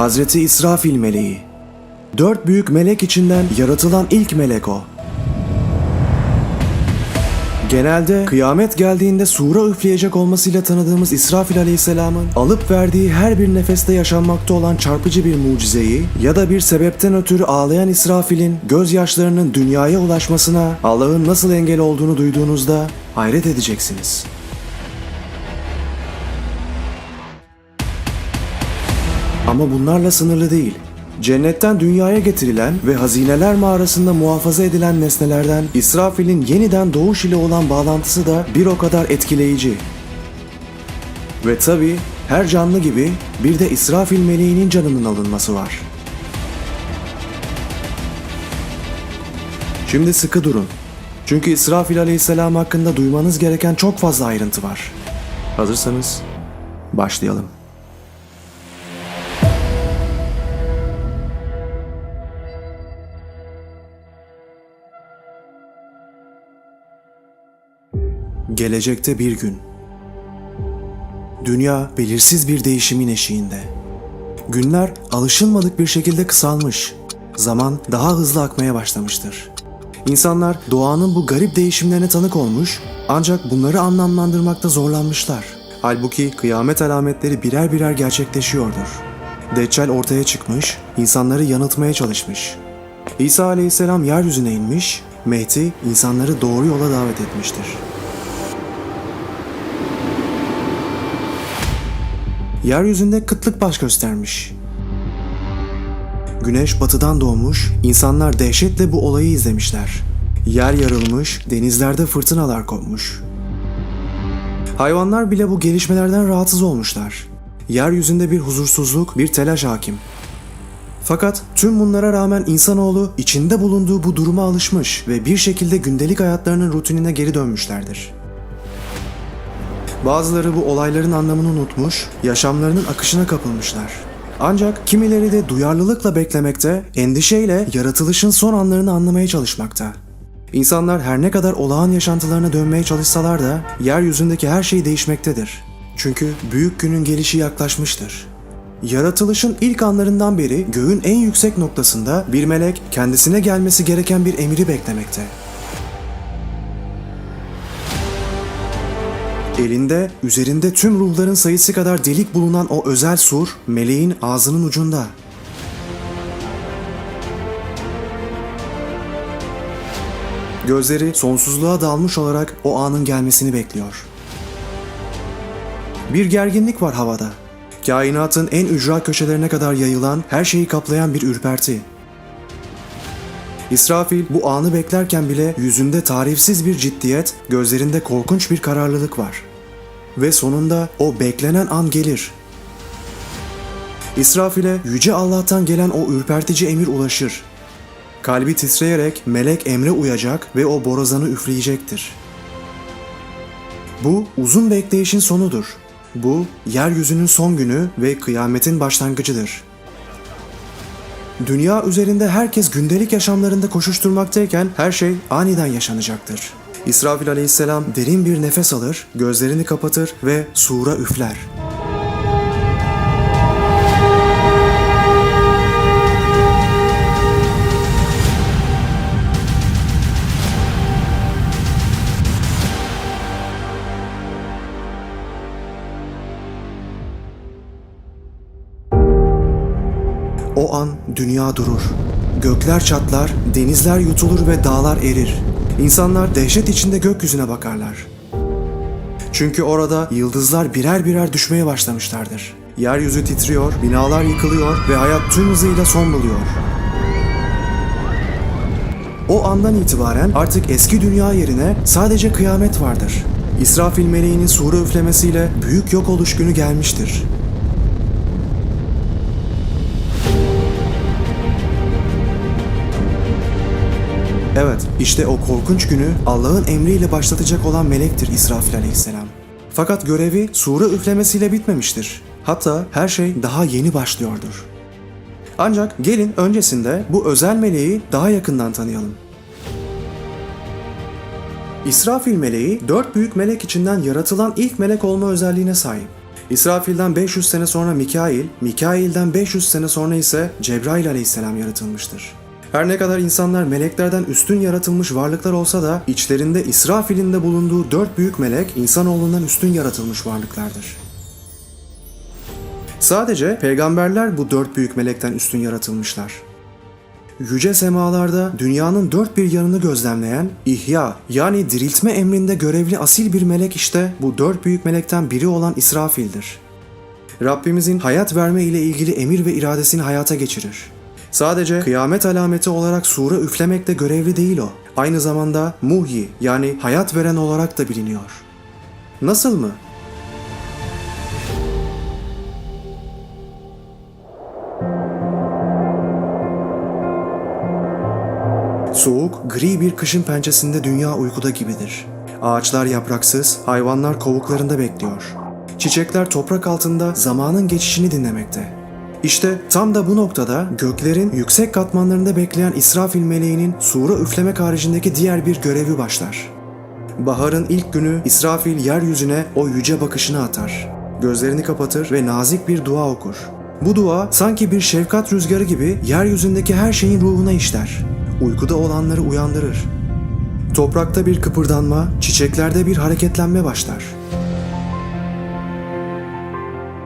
Hazreti İsrafil meleği. Dört büyük melek içinden yaratılan ilk melek o. Genelde kıyamet geldiğinde sura üfleyecek olmasıyla tanıdığımız İsrafil Aleyhisselam'ın alıp verdiği her bir nefeste yaşanmakta olan çarpıcı bir mucizeyi ya da bir sebepten ötürü ağlayan İsrafil'in gözyaşlarının dünyaya ulaşmasına Allah'ın nasıl engel olduğunu duyduğunuzda hayret edeceksiniz. Ama bunlarla sınırlı değil. Cennetten dünyaya getirilen ve hazineler mağarasında muhafaza edilen nesnelerden İsrafil'in yeniden doğuş ile olan bağlantısı da bir o kadar etkileyici. Ve tabi her canlı gibi bir de İsrafil meleğinin canının alınması var. Şimdi sıkı durun. Çünkü İsrafil aleyhisselam hakkında duymanız gereken çok fazla ayrıntı var. Hazırsanız başlayalım. Gelecekte bir gün. Dünya belirsiz bir değişimin eşiğinde. Günler alışılmadık bir şekilde kısalmış. Zaman daha hızlı akmaya başlamıştır. İnsanlar doğanın bu garip değişimlerine tanık olmuş ancak bunları anlamlandırmakta zorlanmışlar. Halbuki kıyamet alametleri birer birer gerçekleşiyordur. Deccal ortaya çıkmış, insanları yanıltmaya çalışmış. İsa aleyhisselam yeryüzüne inmiş, Mehdi insanları doğru yola davet etmiştir. Yeryüzünde kıtlık baş göstermiş. Güneş batıdan doğmuş, insanlar dehşetle bu olayı izlemişler. Yer yarılmış, denizlerde fırtınalar kopmuş. Hayvanlar bile bu gelişmelerden rahatsız olmuşlar. Yeryüzünde bir huzursuzluk, bir telaş hakim. Fakat tüm bunlara rağmen insanoğlu içinde bulunduğu bu duruma alışmış ve bir şekilde gündelik hayatlarının rutinine geri dönmüşlerdir. Bazıları bu olayların anlamını unutmuş, yaşamlarının akışına kapılmışlar. Ancak kimileri de duyarlılıkla beklemekte, endişeyle yaratılışın son anlarını anlamaya çalışmakta. İnsanlar her ne kadar olağan yaşantılarına dönmeye çalışsalar da yeryüzündeki her şey değişmektedir. Çünkü büyük günün gelişi yaklaşmıştır. Yaratılışın ilk anlarından beri göğün en yüksek noktasında bir melek kendisine gelmesi gereken bir emri beklemekte. Elinde, üzerinde tüm ruhların sayısı kadar delik bulunan o özel sur, meleğin ağzının ucunda. Gözleri sonsuzluğa dalmış olarak o anın gelmesini bekliyor. Bir gerginlik var havada. Kainatın en ücra köşelerine kadar yayılan, her şeyi kaplayan bir ürperti. İsrafil bu anı beklerken bile yüzünde tarifsiz bir ciddiyet, gözlerinde korkunç bir kararlılık var. Ve sonunda o beklenen an gelir. İsrafil'e yüce Allah'tan gelen o ürpertici emir ulaşır. Kalbi titreyerek melek emre uyacak ve o borazanı üfleyecektir. Bu uzun bekleyişin sonudur. Bu yeryüzünün son günü ve kıyametin başlangıcıdır. Dünya üzerinde herkes gündelik yaşamlarında koşuşturmaktayken her şey aniden yaşanacaktır. İsrafil aleyhisselam derin bir nefes alır, gözlerini kapatır ve sura üfler. O an dünya durur. Gökler çatlar, denizler yutulur ve dağlar erir. İnsanlar dehşet içinde gökyüzüne bakarlar. Çünkü orada yıldızlar birer birer düşmeye başlamışlardır. Yeryüzü titriyor, binalar yıkılıyor ve hayat tüm hızıyla son buluyor. O andan itibaren artık eski dünya yerine sadece kıyamet vardır. İsrafil meleğinin sura üflemesiyle büyük yok oluş günü gelmiştir. Evet, işte o korkunç günü Allah'ın emriyle başlatacak olan melektir İsrafil aleyhisselam. Fakat görevi sure üflemesiyle bitmemiştir. Hatta her şey daha yeni başlıyordur. Ancak gelin öncesinde bu özel meleği daha yakından tanıyalım. İsrafil meleği dört büyük melek içinden yaratılan ilk melek olma özelliğine sahip. İsrafil'den 500 sene sonra Mikail, Mikail'den 500 sene sonra ise Cebrail aleyhisselam yaratılmıştır. Her ne kadar insanlar meleklerden üstün yaratılmış varlıklar olsa da içlerinde İsrafil'in de bulunduğu dört büyük melek insanoğlundan üstün yaratılmış varlıklardır. Sadece peygamberler bu dört büyük melekten üstün yaratılmışlar. Yüce semalarda dünyanın dört bir yanını gözlemleyen ihya yani diriltme emrinde görevli asil bir melek işte bu dört büyük melekten biri olan İsrafil'dir. Rabbimizin hayat verme ile ilgili emir ve iradesini hayata geçirir. Sadece kıyamet alameti olarak sura üflemekle görevli değil o. Aynı zamanda muhyi yani hayat veren olarak da biliniyor. Nasıl mı? Soğuk, gri bir kışın pençesinde dünya uykuda gibidir. Ağaçlar yapraksız, hayvanlar kovuklarında bekliyor. Çiçekler toprak altında zamanın geçişini dinlemekte. İşte tam da bu noktada göklerin yüksek katmanlarında bekleyen İsrafil meleğinin sura üflemek haricindeki diğer bir görevi başlar. Baharın ilk günü İsrafil yeryüzüne o yüce bakışını atar. Gözlerini kapatır ve nazik bir dua okur. Bu dua sanki bir şefkat rüzgarı gibi yeryüzündeki her şeyin ruhuna işler. Uykuda olanları uyandırır. Toprakta bir kıpırdanma, çiçeklerde bir hareketlenme başlar.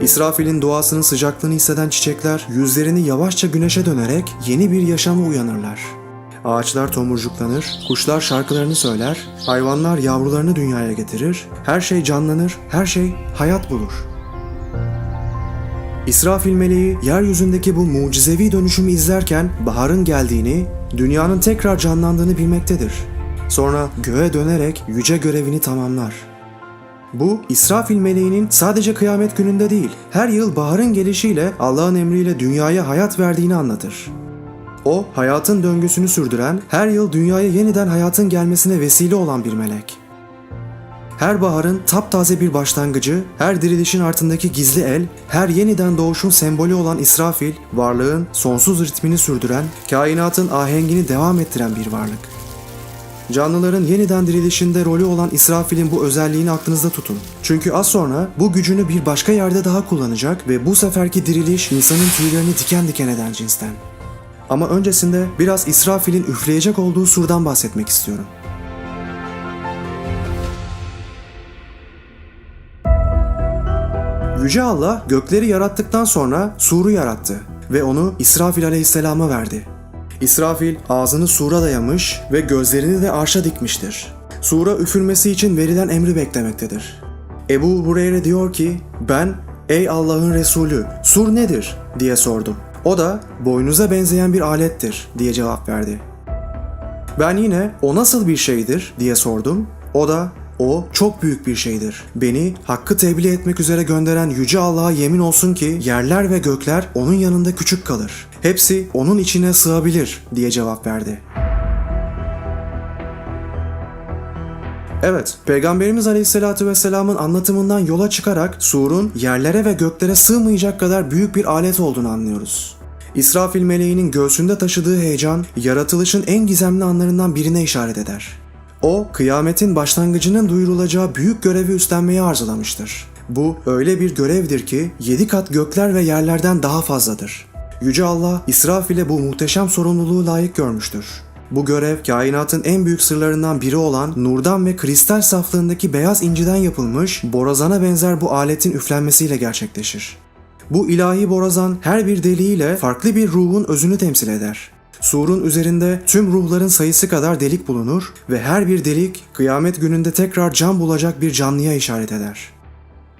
İsrafil'in duasının sıcaklığını hisseden çiçekler yüzlerini yavaşça güneşe dönerek yeni bir yaşama uyanırlar. Ağaçlar tomurcuklanır, kuşlar şarkılarını söyler, hayvanlar yavrularını dünyaya getirir, her şey canlanır, her şey hayat bulur. İsrafil meleği yeryüzündeki bu mucizevi dönüşümü izlerken baharın geldiğini, dünyanın tekrar canlandığını bilmektedir. Sonra göğe dönerek yüce görevini tamamlar. Bu İsrafil meleğinin sadece kıyamet gününde değil, her yıl baharın gelişiyle Allah'ın emriyle dünyaya hayat verdiğini anlatır. O, hayatın döngüsünü sürdüren, her yıl dünyaya yeniden hayatın gelmesine vesile olan bir melek. Her baharın taptaze bir başlangıcı, her dirilişin ardındaki gizli el, her yeniden doğuşun sembolü olan İsrafil, varlığın sonsuz ritmini sürdüren, kainatın ahengini devam ettiren bir varlık. Canlıların yeniden dirilişinde rolü olan İsrafil'in bu özelliğini aklınızda tutun. Çünkü az sonra bu gücünü bir başka yerde daha kullanacak ve bu seferki diriliş insanın tüylerini diken diken eden cinsten. Ama öncesinde biraz İsrafil'in üfleyecek olduğu surdan bahsetmek istiyorum. Yüce Allah gökleri yarattıktan sonra suru yarattı ve onu İsrafil aleyhisselama verdi. İsrafil ağzını sura dayamış ve gözlerini de arşa dikmiştir. Sura üfürmesi için verilen emri beklemektedir. Ebu Hureyre diyor ki, ben ey Allah'ın Resulü sur nedir diye sordum. O da boynuza benzeyen bir alettir diye cevap verdi. Ben yine o nasıl bir şeydir diye sordum. O da o çok büyük bir şeydir. Beni hakkı tebliğ etmek üzere gönderen Yüce Allah'a yemin olsun ki yerler ve gökler onun yanında küçük kalır. Hepsi onun içine sığabilir diye cevap verdi. Evet, Peygamberimiz Aleyhisselatü Vesselam'ın anlatımından yola çıkarak surun yerlere ve göklere sığmayacak kadar büyük bir alet olduğunu anlıyoruz. İsrafil meleğinin göğsünde taşıdığı heyecan, yaratılışın en gizemli anlarından birine işaret eder. O, kıyametin başlangıcının duyurulacağı büyük görevi üstlenmeyi arzulamıştır. Bu öyle bir görevdir ki yedi kat gökler ve yerlerden daha fazladır. Yüce Allah İsrafil'e bu muhteşem sorumluluğu layık görmüştür. Bu görev kainatın en büyük sırlarından biri olan nurdan ve kristal saflığındaki beyaz inciden yapılmış borazana benzer bu aletin üflenmesiyle gerçekleşir. Bu ilahi borazan her bir deliğiyle farklı bir ruhun özünü temsil eder. Surun üzerinde tüm ruhların sayısı kadar delik bulunur ve her bir delik kıyamet gününde tekrar can bulacak bir canlıya işaret eder.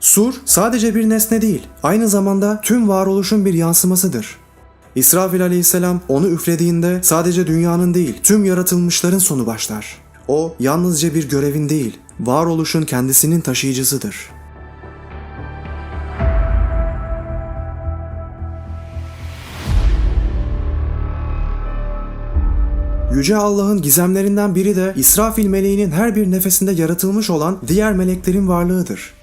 Sur sadece bir nesne değil, aynı zamanda tüm varoluşun bir yansımasıdır. İsrafil aleyhisselam onu üflediğinde sadece dünyanın değil, tüm yaratılmışların sonu başlar. O yalnızca bir görevin değil, varoluşun kendisinin taşıyıcısıdır. Yüce Allah'ın gizemlerinden biri de İsrafil meleğinin her bir nefesinde yaratılmış olan diğer meleklerin varlığıdır.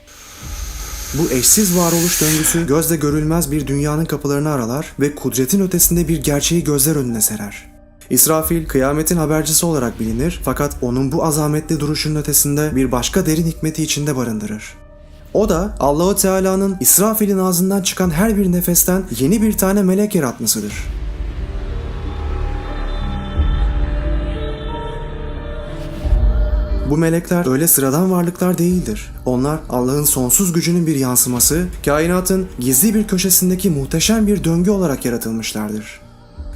Bu eşsiz varoluş döngüsü gözle görülmez bir dünyanın kapılarını aralar ve kudretin ötesinde bir gerçeği gözler önüne serer. İsrafil kıyametin habercisi olarak bilinir fakat onun bu azametli duruşunun ötesinde bir başka derin hikmeti içinde barındırır. O da Allahu Teala'nın İsrafil'in ağzından çıkan her bir nefesten yeni bir tane melek yaratmasıdır. Bu melekler öyle sıradan varlıklar değildir. Onlar Allah'ın sonsuz gücünün bir yansıması, kainatın gizli bir köşesindeki muhteşem bir döngü olarak yaratılmışlardır.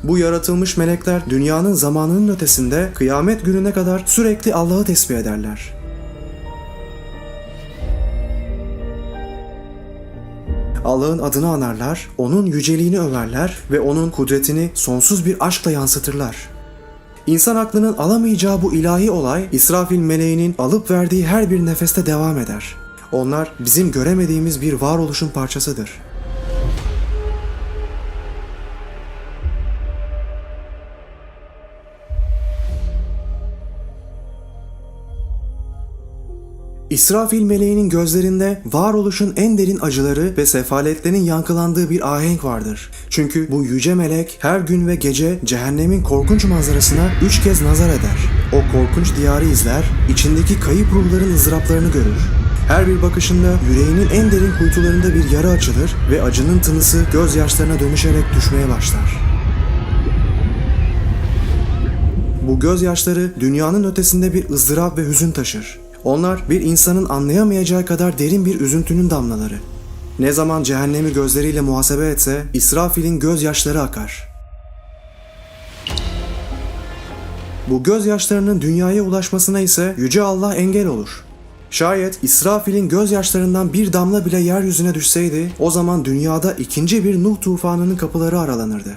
Bu yaratılmış melekler dünyanın zamanının ötesinde kıyamet gününe kadar sürekli Allah'ı tesbih ederler. Allah'ın adını anarlar, onun yüceliğini överler ve onun kudretini sonsuz bir aşkla yansıtırlar. İnsan aklının alamayacağı bu ilahi olay İsrafil meleğinin alıp verdiği her bir nefeste devam eder. Onlar bizim göremediğimiz bir varoluşun parçasıdır. İsrafil meleğinin gözlerinde varoluşun en derin acıları ve sefaletlerin yankılandığı bir ahenk vardır. Çünkü bu yüce melek her gün ve gece cehennemin korkunç manzarasına üç kez nazar eder. O korkunç diyarı izler, içindeki kayıp ruhların ızdıraplarını görür. Her bir bakışında yüreğinin en derin kuytularında bir yara açılır ve acının tınısı gözyaşlarına dönüşerek düşmeye başlar. Bu gözyaşları dünyanın ötesinde bir ızdırap ve hüzün taşır. Onlar bir insanın anlayamayacağı kadar derin bir üzüntünün damlaları. Ne zaman cehennemi gözleriyle muhasebe etse İsrafil'in gözyaşları akar. Bu gözyaşlarının dünyaya ulaşmasına ise Yüce Allah engel olur. Şayet İsrafil'in gözyaşlarından bir damla bile yeryüzüne düşseydi o zaman dünyada ikinci bir Nuh tufanının kapıları aralanırdı.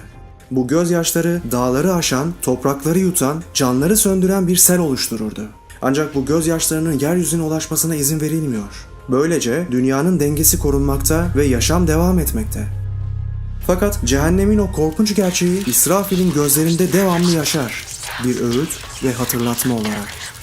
Bu gözyaşları dağları aşan, toprakları yutan, canları söndüren bir sel oluştururdu. Ancak bu gözyaşlarının yeryüzüne ulaşmasına izin verilmiyor. Böylece dünyanın dengesi korunmakta ve yaşam devam etmekte. Fakat cehennemin o korkunç gerçeği İsrafil'in gözlerinde devamlı yaşar. Bir öğüt ve hatırlatma olarak.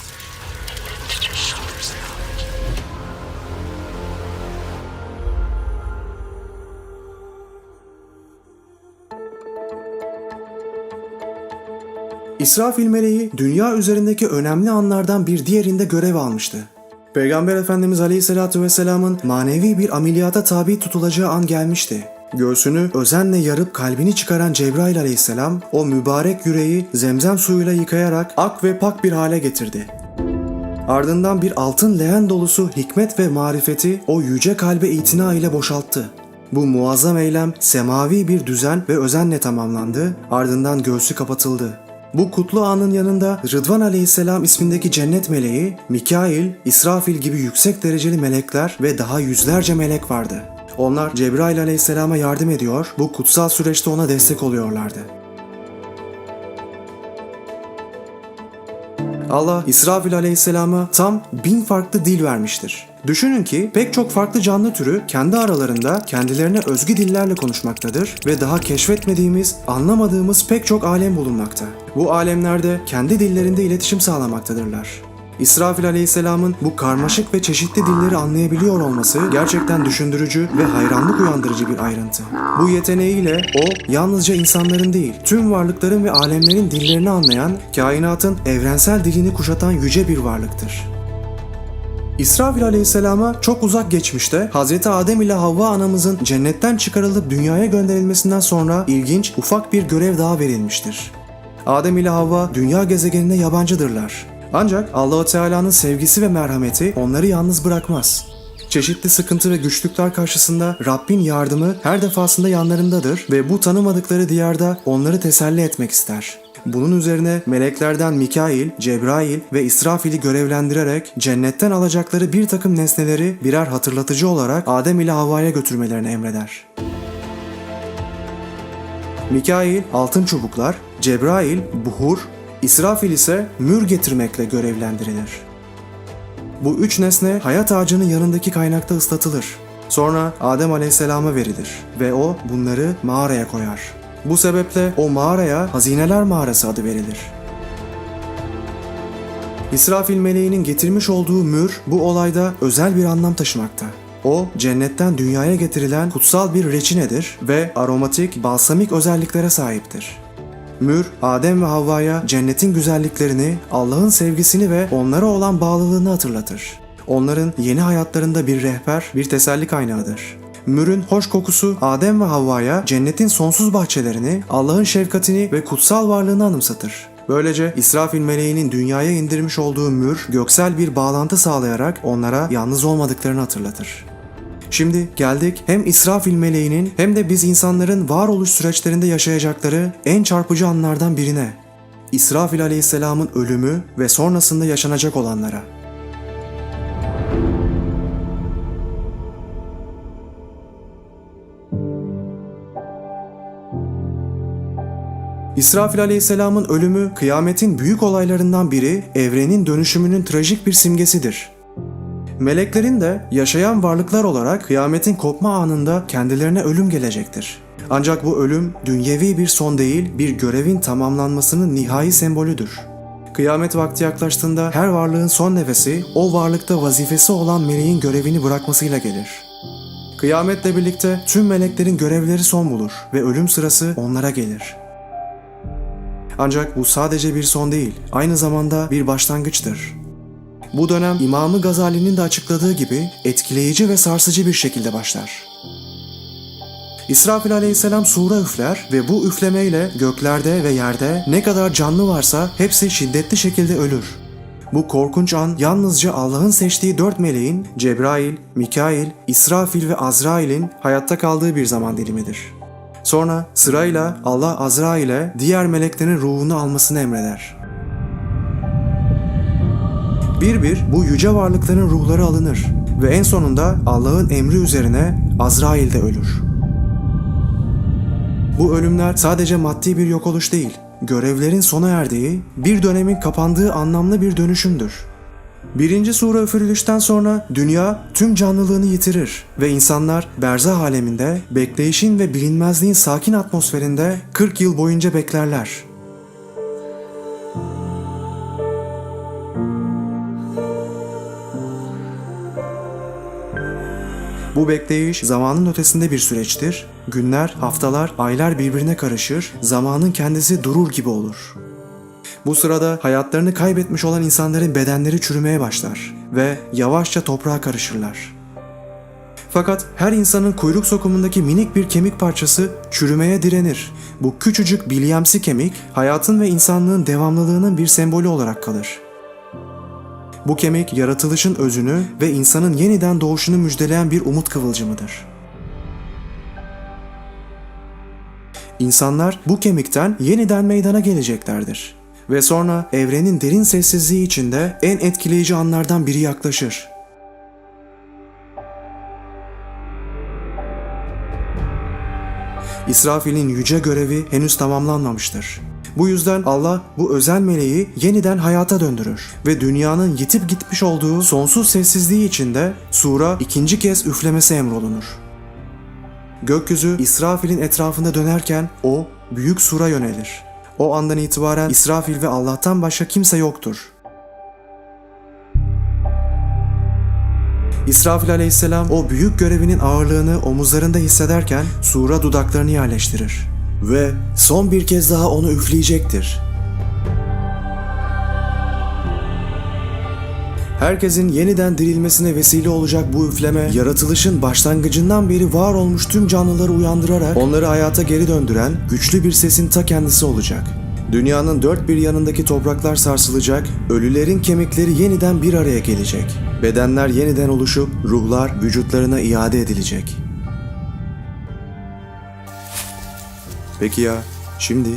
İsrafil meleği dünya üzerindeki önemli anlardan bir diğerinde görev almıştı. Peygamber Efendimiz Aleyhisselatü Vesselam'ın manevi bir ameliyata tabi tutulacağı an gelmişti. Göğsünü özenle yarıp kalbini çıkaran Cebrail aleyhisselam o mübarek yüreği zemzem suyuyla yıkayarak ak ve pak bir hale getirdi. Ardından bir altın leğen dolusu hikmet ve marifeti o yüce kalbe itina ile boşalttı. Bu muazzam eylem semavi bir düzen ve özenle tamamlandı, ardından göğsü kapatıldı. Bu kutlu anın yanında Rıdvan Aleyhisselam ismindeki cennet meleği, Mikail, İsrafil gibi yüksek dereceli melekler ve daha yüzlerce melek vardı. Onlar Cebrail Aleyhisselam'a yardım ediyor, bu kutsal süreçte ona destek oluyorlardı. Allah İsrafil Aleyhisselam'a tam bin farklı dil vermiştir. Düşünün ki pek çok farklı canlı türü kendi aralarında kendilerine özgü dillerle konuşmaktadır ve daha keşfetmediğimiz, anlamadığımız pek çok alem bulunmakta. Bu alemlerde kendi dillerinde iletişim sağlamaktadırlar. İsrafil Aleyhisselam'ın bu karmaşık ve çeşitli dilleri anlayabiliyor olması gerçekten düşündürücü ve hayranlık uyandırıcı bir ayrıntı. Bu yeteneğiyle o yalnızca insanların değil, tüm varlıkların ve alemlerin dillerini anlayan, kainatın evrensel dilini kuşatan yüce bir varlıktır. İsrafil Aleyhisselam'a çok uzak geçmişte Hz. Adem ile Havva anamızın cennetten çıkarılıp dünyaya gönderilmesinden sonra ilginç ufak bir görev daha verilmiştir. Adem ile Havva dünya gezegenine yabancıdırlar. Ancak Allahu Teala'nın sevgisi ve merhameti onları yalnız bırakmaz. Çeşitli sıkıntı ve güçlükler karşısında Rabbin yardımı her defasında yanlarındadır ve bu tanımadıkları diyarda onları teselli etmek ister. Bunun üzerine meleklerden Mikail, Cebrail ve İsrafil'i görevlendirerek cennetten alacakları bir takım nesneleri birer hatırlatıcı olarak Adem ile Havva'ya götürmelerini emreder. Mikail altın çubuklar, Cebrail buhur, İsrafil ise mür getirmekle görevlendirilir. Bu üç nesne hayat ağacının yanındaki kaynakta ıslatılır. Sonra Adem Aleyhisselam'a verilir ve o bunları mağaraya koyar. Bu sebeple o mağaraya Hazineler Mağarası adı verilir. İsrafil meleğinin getirmiş olduğu mür bu olayda özel bir anlam taşımakta. O cennetten dünyaya getirilen kutsal bir reçinedir ve aromatik, balsamik özelliklere sahiptir. Mür, Adem ve Havva'ya cennetin güzelliklerini, Allah'ın sevgisini ve onlara olan bağlılığını hatırlatır. onların yeni hayatlarında bir rehber, bir teselli kaynağıdır. Mürün hoş kokusu Adem ve Havva'ya cennetin sonsuz bahçelerini, Allah'ın şefkatini ve kutsal varlığını anımsatır. Böylece İsrafil meleğinin dünyaya indirmiş olduğu mür göksel bir bağlantı sağlayarak onlara yalnız olmadıklarını hatırlatır. Şimdi geldik hem İsrafil meleğinin hem de biz insanların varoluş süreçlerinde yaşayacakları en çarpıcı anlardan birine. İsrafil aleyhisselamın ölümü ve sonrasında yaşanacak olanlara. İsrafil aleyhisselamın ölümü kıyametin büyük olaylarından biri, evrenin dönüşümünün trajik bir simgesidir. Meleklerin de yaşayan varlıklar olarak kıyametin kopma anında kendilerine ölüm gelecektir. Ancak bu ölüm dünyevi bir son değil, bir görevin tamamlanmasının nihai sembolüdür. Kıyamet vakti yaklaştığında her varlığın son nefesi o varlıkta vazifesi olan meleğin görevini bırakmasıyla gelir. Kıyametle birlikte tüm meleklerin görevleri son bulur ve ölüm sırası onlara gelir. Ancak bu sadece bir son değil, aynı zamanda bir başlangıçtır. Bu dönem İmamı Gazali'nin de açıkladığı gibi etkileyici ve sarsıcı bir şekilde başlar. İsrafil aleyhisselam sura üfler ve bu üflemeyle göklerde ve yerde ne kadar canlı varsa hepsi şiddetli şekilde ölür. Bu korkunç an yalnızca Allah'ın seçtiği dört meleğin Cebrail, Mikail, İsrafil ve Azrail'in hayatta kaldığı bir zaman dilimidir. Sonra sırayla Allah Azrail'e diğer meleklerin ruhunu almasını emreder. Bir bir bu yüce varlıkların ruhları alınır ve en sonunda Allah'ın emri üzerine Azrail de ölür. Bu ölümler sadece maddi bir yok oluş değil, görevlerin sona erdiği, bir dönemin kapandığı anlamlı bir dönüşümdür. Birinci sure üfürülüşten sonra dünya tüm canlılığını yitirir ve insanlar berzah aleminde bekleyişin ve bilinmezliğin sakin atmosferinde 40 yıl boyunca beklerler. Bu bekleyiş zamanın ötesinde bir süreçtir. Günler, haftalar, aylar birbirine karışır, zamanın kendisi durur gibi olur. Bu sırada hayatlarını kaybetmiş olan insanların bedenleri çürümeye başlar ve yavaşça toprağa karışırlar. Fakat her insanın kuyruk sokumundaki minik bir kemik parçası çürümeye direnir. Bu küçücük bilyemsi kemik hayatın ve insanlığın devamlılığının bir sembolü olarak kalır. Bu kemik yaratılışın özünü ve insanın yeniden doğuşunu müjdeleyen bir umut kıvılcımıdır. İnsanlar bu kemikten yeniden meydana geleceklerdir. Ve sonra evrenin derin sessizliği içinde en etkileyici anlardan biri yaklaşır. İsrafil'in yüce görevi henüz tamamlanmamıştır. Bu yüzden Allah bu özel meleği yeniden hayata döndürür ve dünyanın yitip gitmiş olduğu sonsuz sessizliği içinde sura ikinci kez üflemesi emrolunur. Gökyüzü İsrafil'in etrafında dönerken o büyük sura yönelir. O andan itibaren İsrafil ve Allah'tan başka kimse yoktur. İsrafil aleyhisselam o büyük görevinin ağırlığını omuzlarında hissederken sura dudaklarını yerleştirir. Ve son bir kez daha onu üfleyecektir. Herkesin yeniden dirilmesine vesile olacak bu üfleme, yaratılışın başlangıcından beri var olmuş tüm canlıları uyandırarak onları hayata geri döndüren güçlü bir sesin ta kendisi olacak. Dünyanın dört bir yanındaki topraklar sarsılacak, ölülerin kemikleri yeniden bir araya gelecek. Bedenler yeniden oluşup ruhlar vücutlarına iade edilecek. Peki ya şimdi